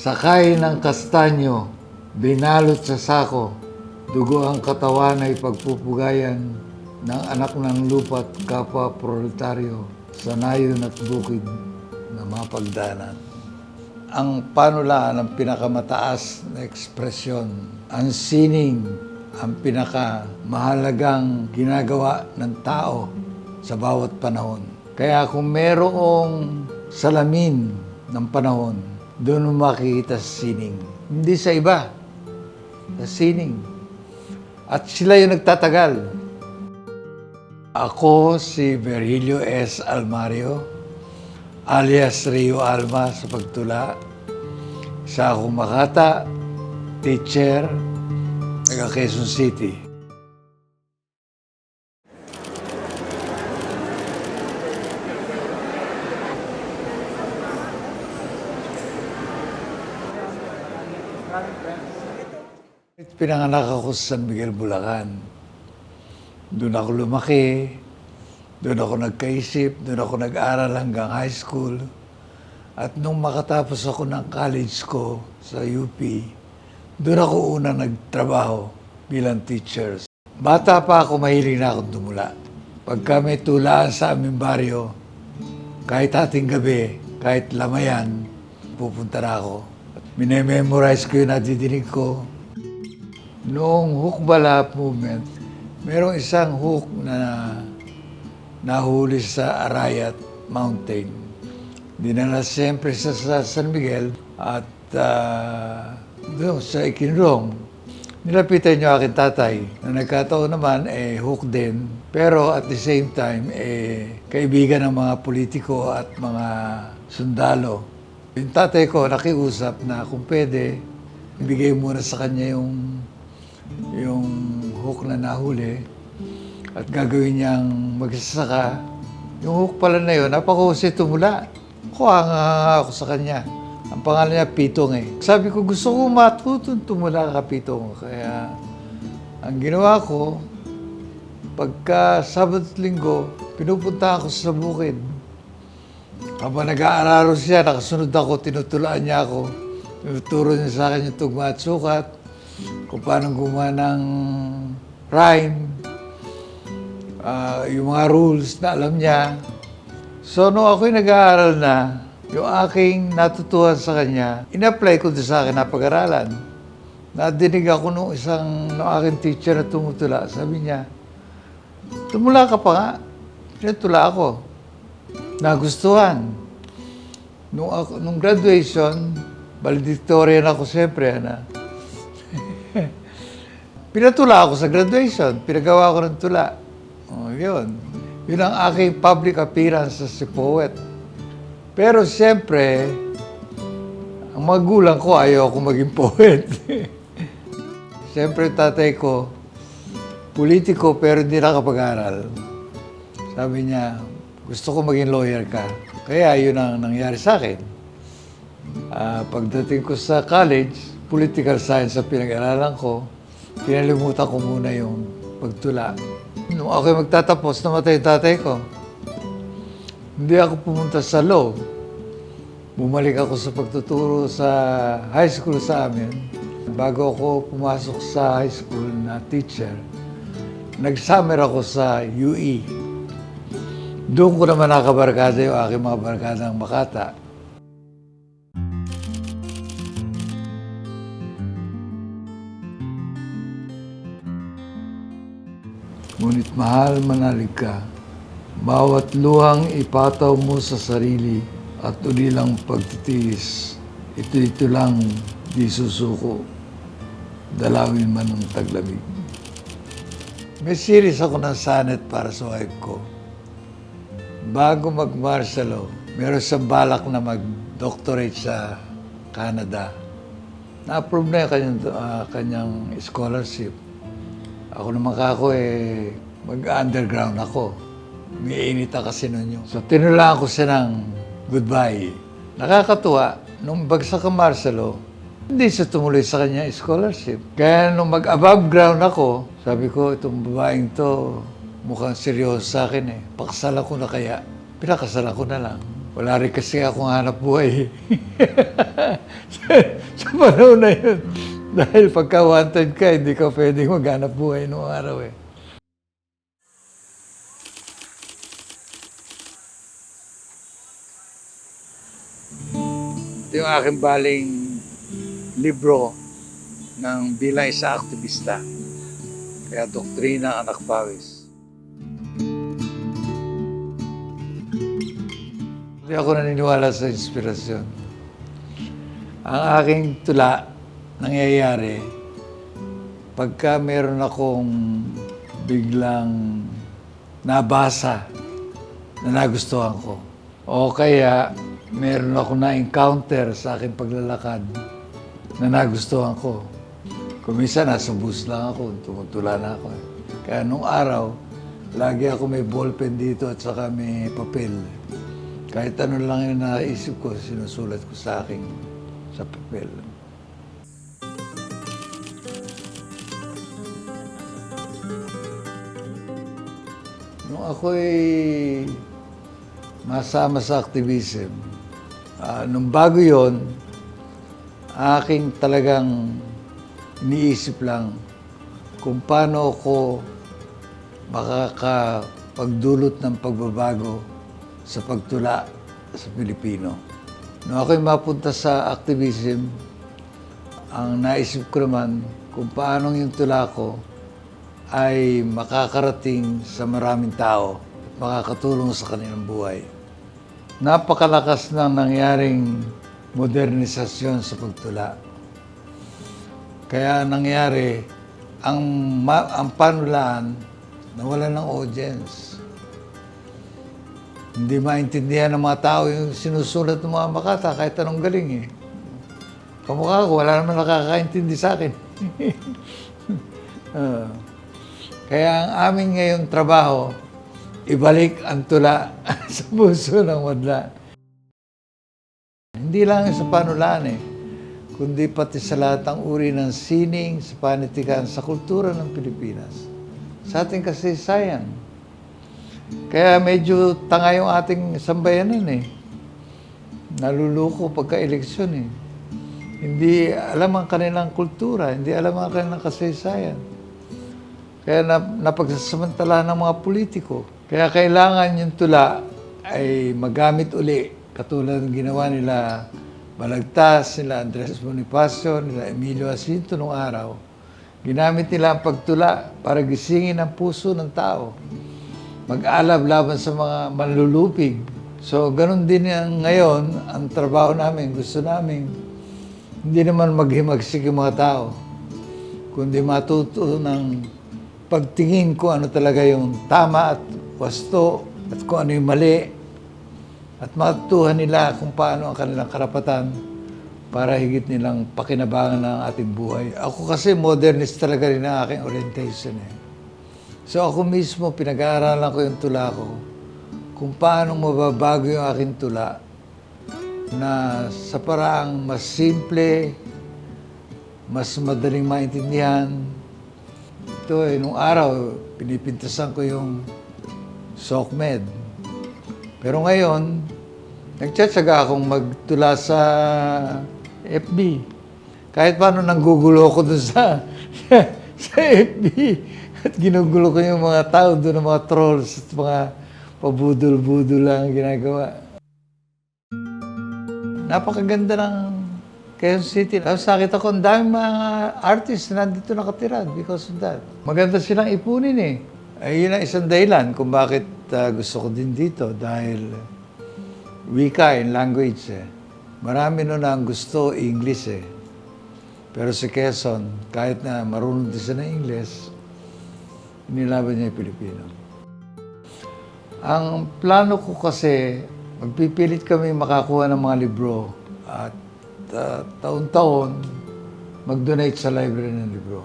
Sakay ng kastanyo, binalot sa sako, dugo ang katawan ay pagpupugayan ng anak ng lupa't kapwa proletaryo sa nayon at bukid na mapagdanan. Ang panulaan ang pinakamataas na ekspresyon. Ang sining ang pinakamahalagang ginagawa ng tao sa bawat panahon. Kaya kung merong salamin ng panahon, doon mo makikita sa sining. Hindi sa iba, sa sining. At sila yung nagtatagal. Ako si Virgilio S. Almario, alias Rio Alma sa pagtula. Sa akong Makata, teacher, taga Quezon City. Pinanganak ako sa San Miguel, Bulacan. Doon ako lumaki, doon ako nagkaisip, doon ako nag-aral hanggang high school. At nung makatapos ako ng college ko sa UP, doon ako una nagtrabaho bilang teachers. Bata pa ako, mahilig na akong tumula. Pagka may tulaan sa aming baryo, kahit ating gabi, kahit lamayan, pupunta na ako. Minememorize ko yung nadidinig ko. Noong Hukbala movement, merong isang hook na nahuli sa Arayat Mountain. Dinala siyempre sa, sa San Miguel at uh, doon sa Ikinrong. Nilapitan niyo aking tatay na nagkataon naman eh hook din pero at the same time eh kaibigan ng mga politiko at mga sundalo. Yung tatay ko nakiusap na kung pwede ibigay muna sa kanya yung yung hook na nahuli at gagawin niyang magsasaka. Yung hook pala na yun, napakahusay tumula. Kuha nga ako sa kanya. Ang pangalan niya Pitong eh. Sabi ko, gusto ko matutong tumula ka Pitong. Kaya ang ginawa ko, pagka Sabado at Linggo, pinupunta ako sa bukid. Habang nag-aararo siya, nakasunod ako, tinutulaan niya ako. Tinuturo niya sa akin yung tugma at sukat, kung paano gumawa ng rhyme, ah, yung mga rules na alam niya. So, nung ako'y nag-aaral na, yung aking natutuhan sa kanya, in-apply ko doon sa akin na pag-aralan. Nadinig ako nung isang nung aking teacher na tumutula. Sabi niya, tumula ka pa nga. Tinutula ako. Nagustuhan. Nung, ako, nung graduation, valedictorian ako siyempre, na. Pinatula ako sa graduation. Pinagawa ko ng tula. Oh, yun. Yun ang aking public appearance as a poet. Pero siyempre, ang magulang ko ayaw ako maging poet. siyempre, tatay ko, politiko pero hindi nakapag-aral. Sabi niya, gusto ko maging lawyer ka. Kaya yun ang nangyari sa akin. Ah, pagdating ko sa college, political science ang pinag-aralan ko. Pinalimutan ko muna yung pagtula. Nung ako magtatapos, namatay tatay ko. Hindi ako pumunta sa law. Bumalik ako sa pagtuturo sa high school sa amin. Bago ako pumasok sa high school na teacher, nag-summer ako sa UE. Doon ko naman nakabarkada yung aking mga barkadang Makata. Ngunit mahal manalig ka, bawat luhang ipataw mo sa sarili at ulilang pagtitiis, ito-ito lang di susuko, dalawin man ng taglamig. May series ako ng sonnet para sa wife ko. Bago mag-martial law, meron siyang balak na mag-doctorate sa Canada. Na-approve na yung kanyang, ah, kanyang scholarship. Ako naman kako eh, mag-underground ako. May inita kasi nun yun. So tinulaan ko siya ng goodbye. Nakakatuwa, nung bagsak ang Marcelo, hindi siya tumuloy sa kanya scholarship. Kaya nung mag-above ground ako, sabi ko, itong babaeng to, mukhang seryoso sa akin eh. Pakasalan ko na kaya. Pinakasalan ko na lang. Wala rin kasi akong hanap buhay. sa panahon na yun. Dahil pagka wanted ka, hindi ka pwedeng maghanap buhay noong araw eh. Ito yung aking baling libro ng bilang isa aktivista. Kaya Doktrina Anak Pawis. Hindi ako naniniwala sa inspirasyon. Ang aking tula, nangyayari, pagka meron akong biglang nabasa na nagustuhan ko. O kaya meron ako na-encounter sa aking paglalakad na nagustuhan ko. Kung minsan nasa bus lang ako, tumutula na ako. Kaya nung araw, lagi ako may ballpen dito at saka may papel. Kahit ano lang yung naisip ko, sinusulat ko sa aking sa papel. Nung ako'y masama sa activism, ah, nung bago yon, aking talagang iniisip lang kung paano ako makakapagdulot ng pagbabago sa pagtula sa Pilipino. Nung ako'y mapunta sa activism, ang naisip ko naman kung paano yung tula ko ay makakarating sa maraming tao at makakatulong sa kanilang buhay. Napakalakas ng nangyaring modernisasyon sa pagtula. Kaya nangyari, ang, ma- ang panulaan nawala ng audience. Hindi maintindihan ng mga tao yung sinusulat ng mga makata kahit anong galing eh. Kamukha ko, wala naman nakakaintindi sa akin. Ah. Kaya ang aming ngayong trabaho, ibalik ang tula sa puso ng madla. Hindi lang sa panulaan eh, kundi pati sa lahat ng uri ng sining, sa panitikan, sa kultura ng Pilipinas. Sa ating kasaysayan. Kaya medyo tanga yung ating sambayanan eh. Naluluko pagka-eleksyon eh. Hindi alam ang kanilang kultura, hindi alam ang kanilang kasaysayan. Kaya na, napagsasamantala ng mga politiko. Kaya kailangan yung tula ay magamit uli. Katulad ng ginawa nila Balagtas, nila Andres Bonifacio, nila Emilio Jacinto nung araw. Ginamit nila ang pagtula para gisingin ang puso ng tao. Mag-alab laban sa mga manlulupig. So, ganun din ang ngayon, ang trabaho namin. Gusto namin hindi naman maghimagsik yung mga tao, kundi matuto ng pagtingin ko ano talaga yung tama at wasto at kung ano yung mali at matutuhan nila kung paano ang kanilang karapatan para higit nilang pakinabangan ng ating buhay. Ako kasi modernist talaga rin ang aking orientation eh. So ako mismo, pinag-aaralan ko yung tula ko kung paano mababago yung aking tula na sa paraang mas simple, mas madaling maintindihan. Ito eh, nung araw, pinipintasan ko yung SOCMED. Pero ngayon, nagtsatsaga akong magtula sa FB. Kahit paano nanggugulo ko dun sa, sa FB. At ginugulo ko yung mga tao doon, mga trolls at mga pabudol-budol lang ang ginagawa. Napakaganda ng Quezon City. Tapos nakita ko, ang daming mga artists na nandito nakatira because of that. Maganda silang ipunin eh. Ay, yun ang isang dahilan kung bakit ah, gusto ko din dito dahil wika and language eh. Marami nun ang gusto English eh. Pero si Quezon, kahit na marunong din siya ng English, inilaban niya yung Pilipino. Ang plano ko kasi, magpipilit kami makakuha ng mga libro at ah, taon-taon mag-donate sa library ng libro.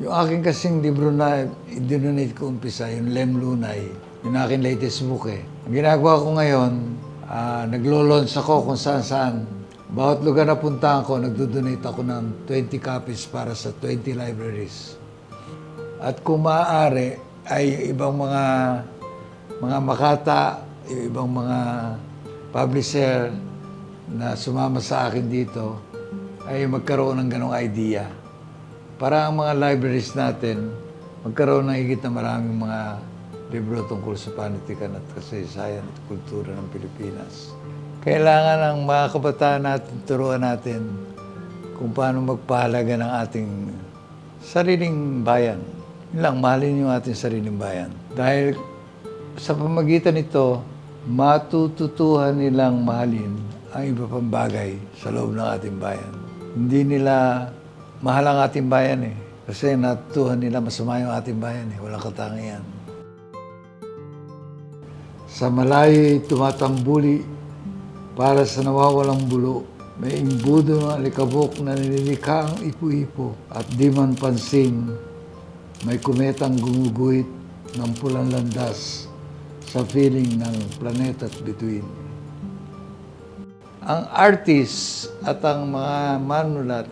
Yung aking kasing libro na i-donate ko umpisa, yung Lem Lunay, yung aking latest book eh. Ang ginagawa ko ngayon, ah, naglo-launch ako kung saan-saan. Bawat lugar na puntahan ko, nagdo-donate ako ng 20 copies para sa 20 libraries. At kung maaari, ay ibang mga mga makata, ibang mga publisher na sumama sa akin dito ay magkaroon ng ganong idea. Para ang mga libraries natin magkaroon ng higit na maraming mga libro tungkol sa panitikan at kasaysayan at kultura ng Pilipinas. Kailangan ang mga kabataan natin, turuan natin kung paano magpahalaga ng ating sariling bayan. Yun lang, mahalin yung ating sariling bayan. Dahil sa pamagitan nito, matututuhan nilang mahalin ang iba pang bagay sa loob ng ating bayan. Hindi nila mahal ang ating bayan eh. Kasi natutuhan nila masama yung ating bayan eh. Walang katangian. Sa malayo'y tumatambuli para sa nawawalang bulo. May imbudo ng alikabok na nililikha ang ipo-ipo at di man pansin may kumetang gumuguhit ng pulang landas sa feeling ng planeta't bituin. Ang artist at ang mga manulat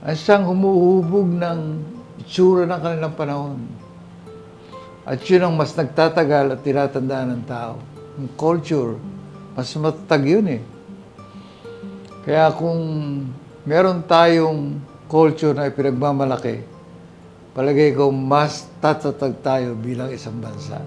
ay siyang humuhubog ng itsura ng kanilang panahon. At yun ang mas nagtatagal at tinatandaan ng tao. Ang culture, mas matatag yun eh. Kaya kung meron tayong culture na ipinagmamalaki, palagay ko mas tatatag tayo bilang isang bansa.